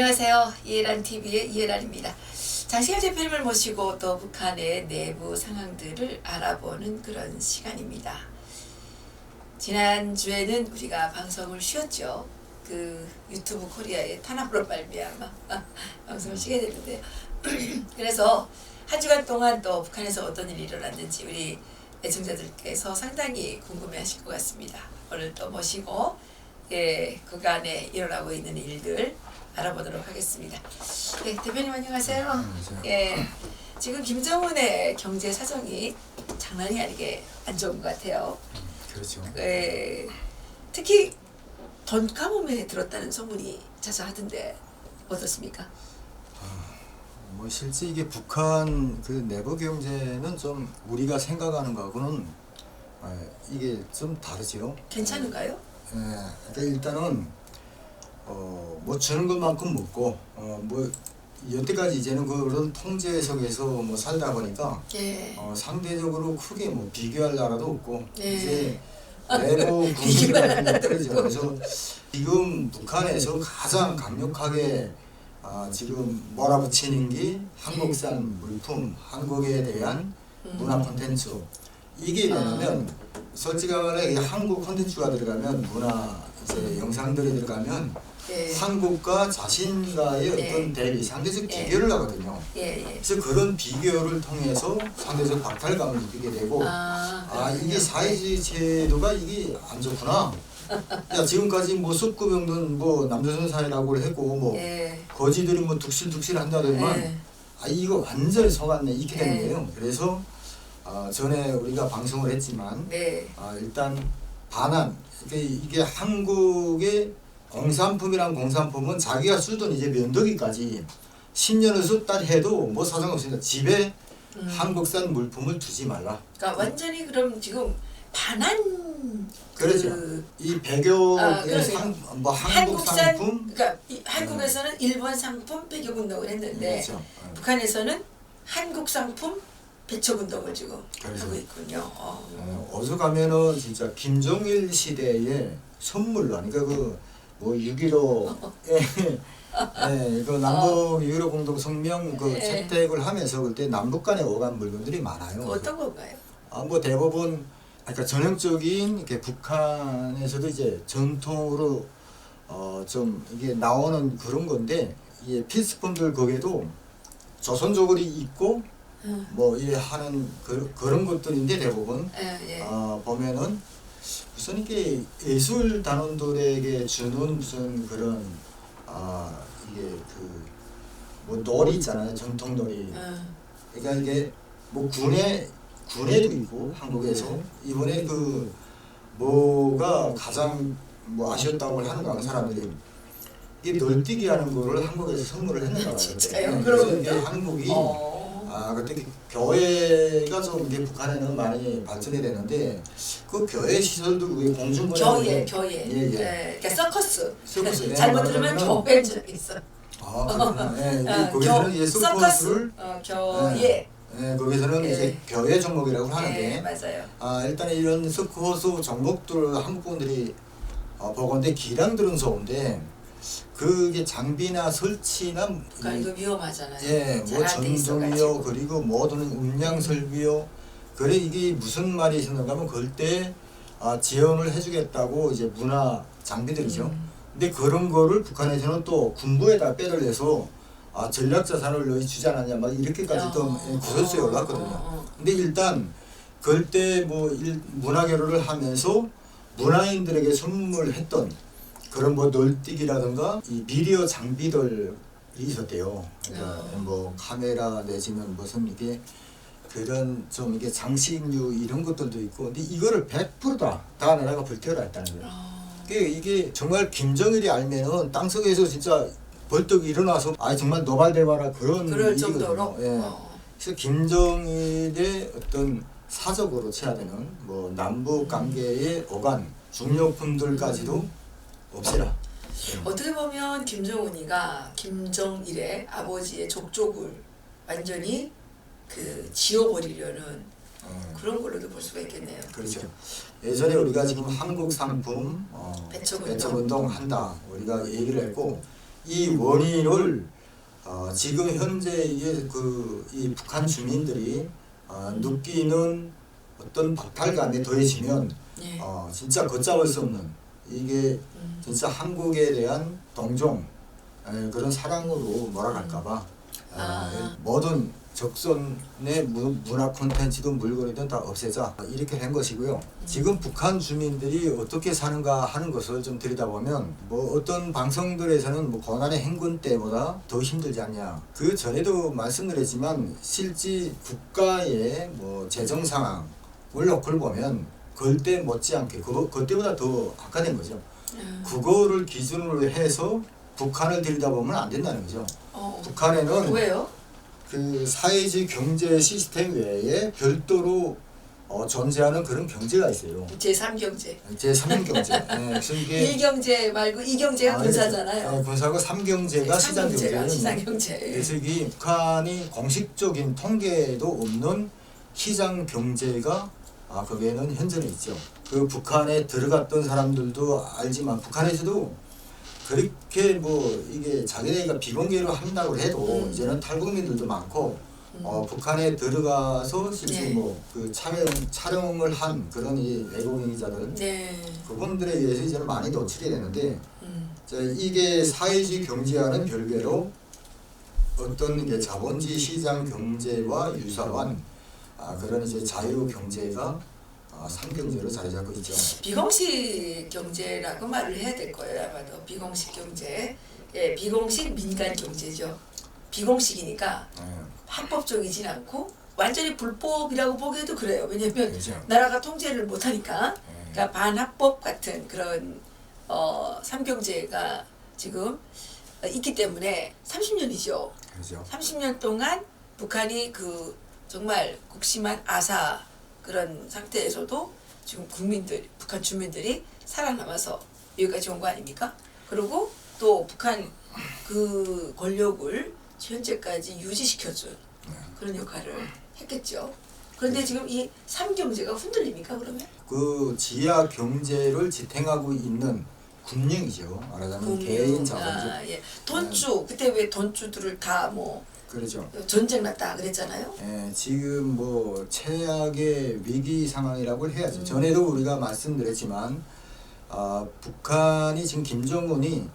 안녕하세요. 이해란 TV의 이해란입니다. 장시현 대표님을 모시고 또 북한의 내부 상황들을 알아보는 그런 시간입니다. 지난 주에는 우리가 방송을 쉬었죠. 그 유튜브 코리아의 탄압으로 말미암아 방송을 쉬게 됐는데요. 그래서 한 주간 동안 또 북한에서 어떤 일이 일어났는지 우리 애청자들께서 상당히 궁금해하실 것 같습니다. 오늘 또 모시고 예 그간에 일어나고 있는 일들 알아보도록 하겠습니다. 네, 대표님 안녕하세요. 안녕하세요. 예, 지금 김정은의 경제 사정이 장난이 아니게 안 좋은 것 같아요. 그렇죠. 예, 특히 돈가뭄에 들었다는 소문이 자자하던데 어떻습니까? 뭐 실제 이게 북한 그 내부 경제는 좀 우리가 생각하는 거하고는 예, 이게 좀 다르죠. 괜찮은가요? 예, 그러니까 일단은 어 뭐 주는 것만큼 먹고 어 뭐 여태까지 이제는 그런 통제 속에서 뭐 살다 보니까 예. 어 상대적으로 크게 뭐 비교할 나라도 없고 네. 이제 군기 같은 것들이죠. 그래서 지금 북한에서 가장 강력하게 아, 지금 몰아붙이는 게 한국산 물품, 한국에 대한 문화 콘텐츠. 이게 뭐냐면 솔직히 말해 이 한국 콘텐츠가 들어가면 문화 이제 영상들이 들어가면 예. 한국과 자신과의 네. 어떤 대비 상대적 네. 비교를 하거든요. 예, 예. 그래서 그런 비교를 통해서 상대적 박탈감을 느끼게 되고 아, 아 이게. 사회주의 제도가 이게 안 좋구나. 야 지금까지 뭐 석구병든 뭐 남조선 사회라고 했고 뭐 예. 거지들이 뭐 둑실둑실 한다더만 예. 아 이거 완전히 속았네 이렇게 된 네. 거예요. 그래서 아 전에 우리가 방송을 했지만 네. 아 일단 반환 이게, 이게 한국의 공산품이란 공산품은 자기가 쓰던 이제 면도기까지 10년을 썼다 해도 뭐 사정 없습니다. 집에 음. 한국산 물품을 두지 말라. 그러니까 완전히 그럼 지금 반한 그렇죠. 그 이 배교 아, 의. 상, 뭐 한국 한국산 상품 그러니까 이- 한국에서는 일본 상품 배격 운동을 했는데 그렇죠. 어. 북한에서는 한국 상품 배척 운동을 지금 그렇죠. 하고 있군요. 어. 어, 어서 가면은 진짜 김정일 시대의 선물로 그러니까 그 뭐 6.15 예, 예, 그 남북 6.15 공동 성명 그 예. 채택을 하면서 그때 남북 간에 오간 물건들이 많아요. 그 어떤 건가요? 아, 뭐 대부분 그러니까 전형적인 이렇게 북한에서도 이제 전통으로 어 좀 이게 나오는 그런 건데 이 필수품들 거기에도 조선족이 있고 음. 뭐이 하는 그, 그런 것들인데 대부분 예, 예. 어 보면은 무슨 이게 예술 단원들에게 주는 무슨 그런 아 이게 그 뭐 놀이 있잖아요 전통 놀이 음. 그러니까 이게 뭐 군에 군에도 있고 한국에서 이번에 그 뭐가 가장 뭐 아쉬웠다고 하는가 사람들이 이 널뛰기 하는 거를 한국에서 선물을 했는가 봐요. 진짜요? 네, 그래서 이게? 한국이 어. 아 그때 교회가 좀 이제 북한에는 많이 발전이 되는데 그 교회 시설도 그게 공중분해 교회, 교회. 예, 예. 네, 그러니까 서커스. 서커스, 예, 잘못. 들으면 교회인 줄 있어. 아 그렇구나. 예, 이게 어, 거기서는 이제 서커스. 서커스를 어, 교회. 예, 거기서는 예. 이제 교회 종목이라고 하는데 예, 맞아요. 아 일단 이런 스코어수 종목들 한국 분들이 어, 보건데 기량 들은 좋은데 그게 장비나 설치나 그러니까 이- 이거 위험하잖아요. 예, 뭐 잘안 돼 전등이요 있어가지고. 그리고 모든 음량 설비요 그래 이게 무슨 말이 있었는가 하면 그때 아, 지원을 해주겠다고 이제 문화 장비들이죠. 음. 근데 그런 거를 북한에서는 또 군부에다 빼돌려서 아, 전략 자산을 너희 주지 않았냐 막 이렇게까지 또 어, 예, 구설수에 어, 올랐거든요. 어, 어. 근데 일단 그때 뭐 일, 문화 교류를 하면서 문화인들에게 선물했던 그런 뭐 널뛰기라든가 이 미디어 장비들이 있었대요. 그러니까 어. 뭐 카메라 내지는 무슨 이게 그런 좀 이게 장식류 이런 것들도 있고 근데 이거를 100%다 다 나라가 불태워라 했다는 거예요. 어. 이게, 이게 정말 김정일이 알면은 땅속에서 진짜 벌떡 일어나서 아 정말 노발대바라 그런 그럴. 정도로. 예. 어. 그래서 김정일의 어떤 사적으로 쳐야 되는 뭐 남북 관계의 오간 중요품들까지도 없애라. 어떻게 보면 김정은이가 김정일의 아버지의 족족을 완전히 그 지워버리려는 어, 그런 걸로도 볼 수가 있겠네요. 그렇죠. 예전에 우리가 지금 한국 상품 어, 배척 운동. 배척 운동 한다 우리가 얘기를 했고 이 원인을 어, 지금 현재 이게 그이 북한 주민들이 어, 느끼는 어떤 박탈감에 더해지면 예. 어, 진짜 걷잡을 수 없는 이게 음. 진짜 한국에 대한 에, 그런 사랑으로 몰아갈까봐 아. 아, 모든 적선의 문- 문화 콘텐츠든 물건이든 다 없애자 이렇게 된 것이고요. 지금 북한 주민들이 어떻게 사는가 하는 것을 좀 들여다보면 뭐 어떤 방송들에서는 뭐 고난의 행군 때보다 더 힘들지 않냐. 그 전에도 말씀드렸지만 실제 국가의 뭐 재정 상황을 놓고 보면 그때 못지않게 그거 그때보다 더 악화된 거죠. 음. 그거를 기준으로 해서 북한을 들여다보면 안 된다는 거죠. 어. 북한에는 왜요? 그 사회주의 경제 시스템 외에 별도로 어, 존재하는 그런 경제가 있어요. 제3경제. 제3 경제. 예, 그래서 이게 1경제 말고 2경제가 아, 군사잖아요. 예, 군사고 3경제가 시장 경제거든요. 시장경제. 그래서 이 북한이 공식적인 통계도 없는 시장 경제가 아, 거기에는 현존해 있죠. 그 북한에 들어갔던 사람들도 알지만 북한에서도 그렇게 뭐 이게 자기네가 비공개로 한다고 해도 음. 이제는 탈북민들도 많고 음. 어, 북한에 들어가서 실제 네. 뭐그 촬영 촬영을 한 그런 이 외국인자들 네. 그분들에 의해서 이제는 많이 노출이 되는데 음. 자, 이게 사회주의 경제와는 별개로 어떤 게 자본주의 시장 경제와 유사한 아, 그런 이제 자유 경제가 아, 상경제로 자리 잡고 있죠. 비공식 경제라고 말을 해야 될 거예요 아마도 비공식 경제 예 비공식 민간 경제죠 비공식이니까 네, 합법적이진 않고 완전히 불법이라고 보기에도 그래요 왜냐면 그렇죠. 나라가 통제를 못하니까 네. 그러니까 반합법 같은 그런 어 삼경제가 지금 있기 때문에 30년이죠 그렇죠. 30년 동안 북한이 그 정말 극심한 아사 그런 상태에서도 지금 국민들 북한 주민들이 살아남아서 여기까지 온 거 아닙니까? 그리고 또 북한 그 권력을 현재까지 유지시켜준 그런 역할을 했겠죠. 그런데 지금 이 삼경제가 흔들립니까 그러면? 그 지하 경제를 지탱하고 있는 금융이죠. 말하자면 개인 자본주의. 아, 예. 돈주 그때 왜 돈주들을 다뭐 그렇죠. 전쟁 났다 그랬잖아요. 예, 지금 뭐 최악의 위기 상황이라고 해야죠. 음. 전에도 우리가 말씀드렸지만 아, 북한이 지금 김정은이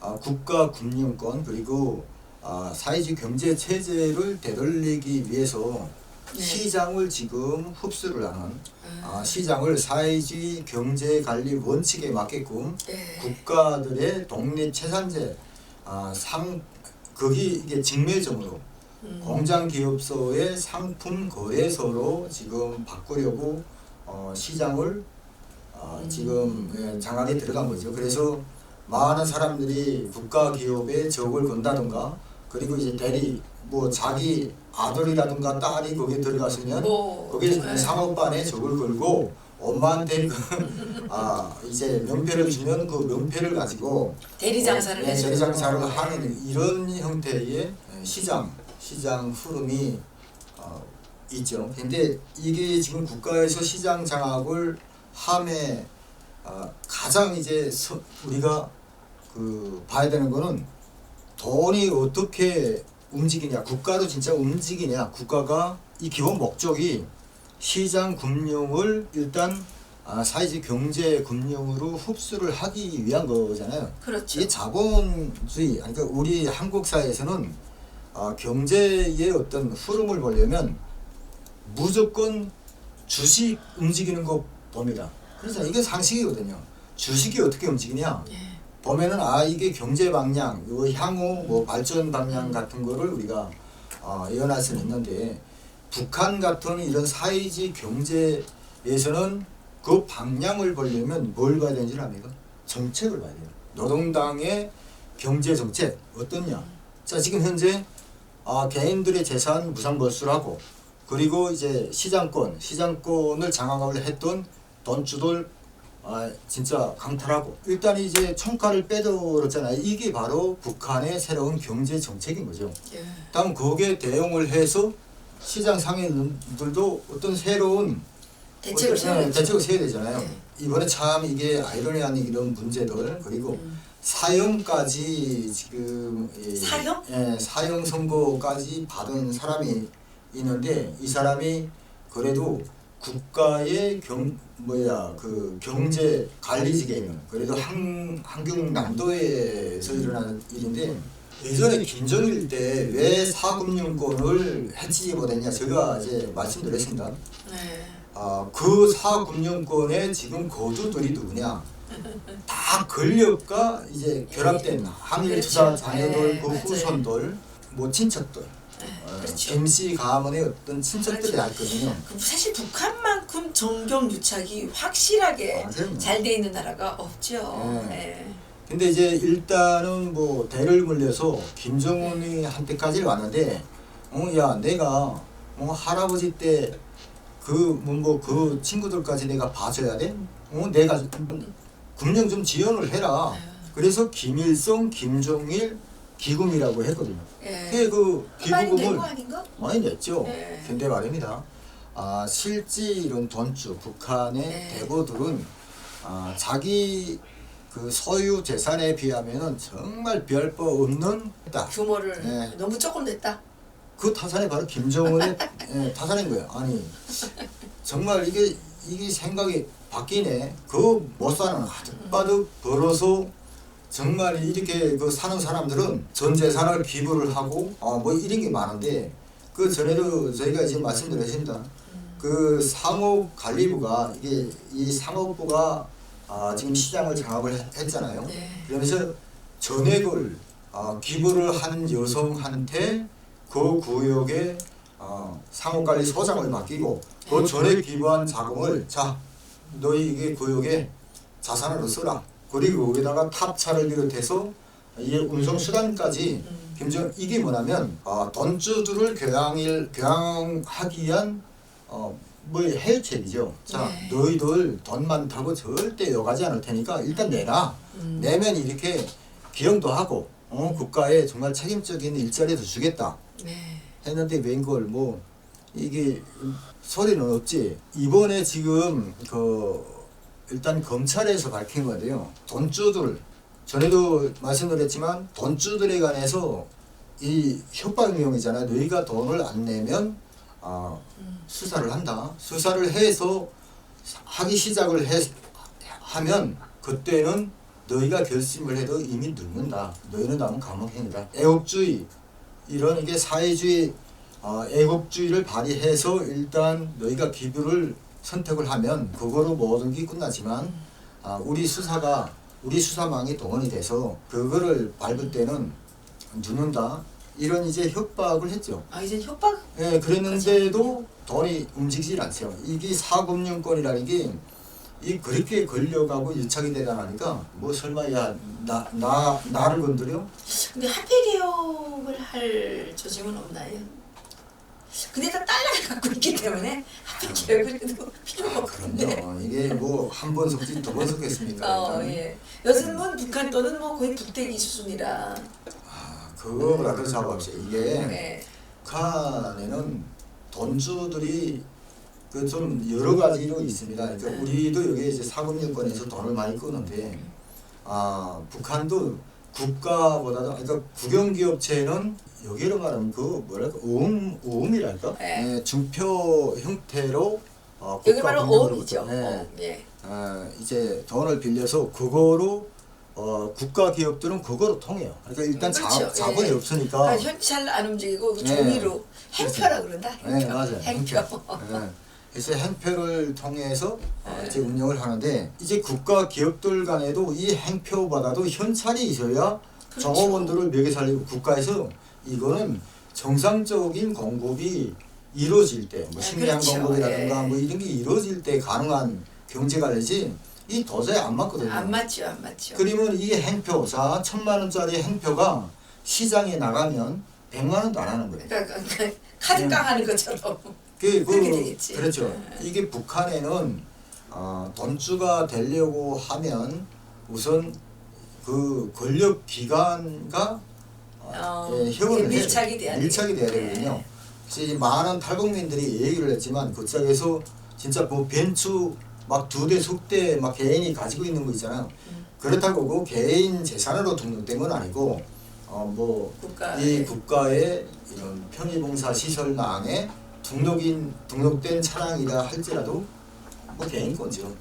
아, 국가 금융권 그리고 아, 사회주의 경제 체제를 되돌리기 위해서 네. 시장을 지금 흡수를 하는 아, 아, 시장을 사회주의 경제 관리 원칙에 맞게끔 예. 국가들의 독립 채산제 아, 상 거기 이게 직매점으로 음. 공장 기업소의 상품 거래소로 지금 바꾸려고 어, 시장을 어, 음. 지금 예, 장악에 들어간 거죠. 그래서 많은 사람들이 국가 기업에 적을 건다든가 그리고 이제 대리 뭐 자기 아들이라든가 딸이 거기에 들어갔으면 뭐, 거기 네. 상업반에 적을 걸고 엄마한테 그, 아 이제 명패를 주면 그 명패를 가지고 대리 장사를 네, 대리 장사를 거. 하는 이런 형태의 시장 시장 흐름이 어, 있죠. 근데 이게 지금 국가에서 시장 장악을 함에 어, 가장 이제 서, 우리가 그 봐야 되는 거는 돈이 어떻게 움직이냐 국가로 진짜 움직이냐 국가가 이 기본 목적이 시장 금융을 일단 아, 사회주의 경제 금융으로 흡수를 하기 위한 거잖아요. 그렇죠. 이게 자본주의, 그러니까 우리 한국 사회에서는 아, 경제의 어떤 흐름을 보려면 무조건 주식 움직이는 거 봅니다. 그래서 이게 상식이거든요. 주식이 어떻게 움직이냐? 예. 보면은 아 이게 경제 방향, 요 향후 뭐 발전 방향 같은 거를 우리가 어, 예언할 수는 있는데 북한 같은 이런 사회주의 경제에서는 그 방향을 보려면 뭘 봐야 되는지 압니까? 정책을 봐야 돼요. 노동당의 경제 정책 어떠냐? 자 지금 현재 아, 개인들의 재산 무상 몰수하고 그리고 이제 시장권, 시장권을 장악을 했던 돈주들 아, 진짜 강탈하고 일단 이제 청가를 빼들었잖아요. 이게 바로 북한의 새로운 경제 정책인 거죠. 예. 다음 거기에 대응을 해서 시장 상인들도 어떤 새로운 대책을 세워야 네, 대책을 세워야 되잖아요. 네. 이번에 참 이게 아이러니한 이런 문제들 그리고 음. 사형까지 지금 이- 사형? 예, 사형 선고까지 받은 사람이 있는데 이 사람이 그래도 국가의 경 뭐야 그 경제 관리직에 있는 그래도 한 한경남도에서 일어나는 일인데 예전에 김정일 때 왜 사금융권을 해치지 못했냐 제가 이제 말씀드렸습니다. 네. 아, 그 사금융권의 지금 거두들이 누구냐? 다 권력과 이제 결합된 한일 투자 그렇죠. 자녀들, 네, 그. 후손들, 뭐 친척들, 네, 어, 그렇죠. 김씨 가문의 어떤 친척들이 그렇죠. 있거든요. 그럼 사실 북한만큼 정경 유착이 확실하게. 잘 돼 있는 나라가 없죠. 네. 네. 근데 이제 일단은 뭐 대를 물려서 김정은이 한테까지 왔는데, 어, 야, 내가 어, 할아버지 때 그 뭐 그 친구들까지 내가 봐줘야 돼? 어, 내가 금융 좀 지원을 해라. 네. 그래서 김일성, 김종일 기금이라고 했거든요. 예. 그게 그 기부금을 아닌가? 많이 냈죠. 네. 근데 말입니다. 아, 실제 이런 돈주 북한의 네. 대부들은 아, 자기 그 소유 재산에 비하면은 정말 별바 없는 다. 규모를 네. 너무 조금 냈다. 그 타산이 바로 김정은의 예, 타산인 거예요. 아니 정말 이게 이게 생각이 바뀌네. 그 못 사는 아득바득 벌어서 정말 이렇게 그 사는 사람들은 전 재산을 기부를 하고 어뭐 이런 게 많은데 그 전에도 저희가 지금 말씀드렸습니다. 그 상업관리부가 이게 이 상업부가 아, 지금 시장을 장악을 했- 했잖아요. 네. 그러면서 전액을 아, 기부를 한 여성한테 그 구역에 어, 상업관리 소장을 맡기고 그 전액 기부한 자금을 자 너희 이게 구역에 자산으로 써라. 그리고 여기다가 탑차를 비롯해서 이 운송 수단까지 음. 김정 이게 뭐냐면 아, 돈주들을 교양일 교양하기 위한 어 뭐 해책이죠. 자 네. 너희들 돈 많다고 절대 요가지 않을 테니까 일단 내라. 음. 내면 이렇게 기용도 하고 어, 국가에 정말 책임적인 일자리도 주겠다 네. 했는데 웬걸 뭐 이게 소리는 없지 이번에 지금 그 일단 검찰에서 밝힌 건데요 돈주들 전에도 말씀드렸지만 돈주들에 관해서 이 협박용이잖아요 너희가 돈을 안 내면 아, 음. 수사를 한다 수사를 해서 하기 시작을 해, 하면 그때는 너희가 결심을 해도 이미 늙는다. 너희는 남은 감옥행이다. 애국주의 이런 이게 사회주의 어, 애국주의를 발휘해서 일단 너희가 기부를 선택을 하면 그거로 모든 게 끝나지만 아, 우리 수사가 우리 수사망이 동원이 돼서 그거를 밟을 때는 죽는다. 이런 이제 협박을 했죠. 아 이제 협박 예, 그랬는데도 돈이 움직이질 않죠. 이게 사금융권이라는 게 이 그렇게 걸려가고 유착이 되다니까 뭐 설마 야나 나 나 를 건드려? 근데 화폐 개혁을 할 조짐은 없나요? 근데 다 달러를 갖고 있기 때문에 화폐 개혁을 해도 필요가 없는데. 아, 그럼요. 이게 뭐 한 번 속지 두 번 속겠습니까? 어, 일단. 예. 요즘은 북한 돈은 뭐 거의 북대기 수준이라. 아, 그거라도 잡아봅시다. 이게 네. 북한에는 돈주들이 그 좀 여러 가지로 있습니다. 그러니까 네. 우리도 여기 이제 사금융권에서 돈을 많이 끄는데 아 북한도 국가보다도 그러니까 국영기업체는 여기로 말하면 그 뭐랄까 오음 오음이랄까 네. 네, 중표 형태로 어, 여기 국가금융으로부터, 어음이죠. 네. 어음, 예. 아, 이제 돈을 빌려서 그거로 어, 국가 기업들은 그거로 통해요. 그러니까 일단 그렇죠. 자, 자본이 예. 없으니까 그러니까 현찰 안 움직이고 그 네. 종이로 행표라 그런다. 행표. 네, 맞아요. 행표. 네. 그래서 행표를 통해서 어, 네. 이제 운영을 하는데 이제 국가 기업들 간에도 이 행표보다도 현찰이 있어야 그렇죠. 정업원들을 먹여 살리고 국가에서 이거는 정상적인 공급이 이루어질 때, 뭐 네, 식량 그렇죠. 공급이라든가 예. 뭐 이런 게 이루어질 때 가능한 경제 관리지 이 도저히 안 맞거든요. 안 맞죠, 안 맞죠. 그러면 이 행표, 자 천만 원짜리 행표가 시장에 나가면 백만 원도 안 하는 거예요. 그러니까 그 카드 음. 깡하는 것처럼. 그, 그. 그렇죠. 네. 이게 북한에는 어, 돈주가 되려고 하면 우선 그 권력 기관과 어, 어, 예, 협의를 이게 밀착이. 돼야 밀착이 돼야. 되거든요. 그래서 이 많은 탈북민들이 얘기를 했지만 그 짝에서 진짜 뭐 벤츠 막 두 대, 속대 막 개인이 가지고 있는 거 있잖아. 음. 그렇다고 그 개인 재산으로 등록된 건 아니고 어뭐 국가. 이 국가의 이런 편의봉사 시설망에 등록인 등록된 차량이라 할지라도 뭐 개인 건지요. 음.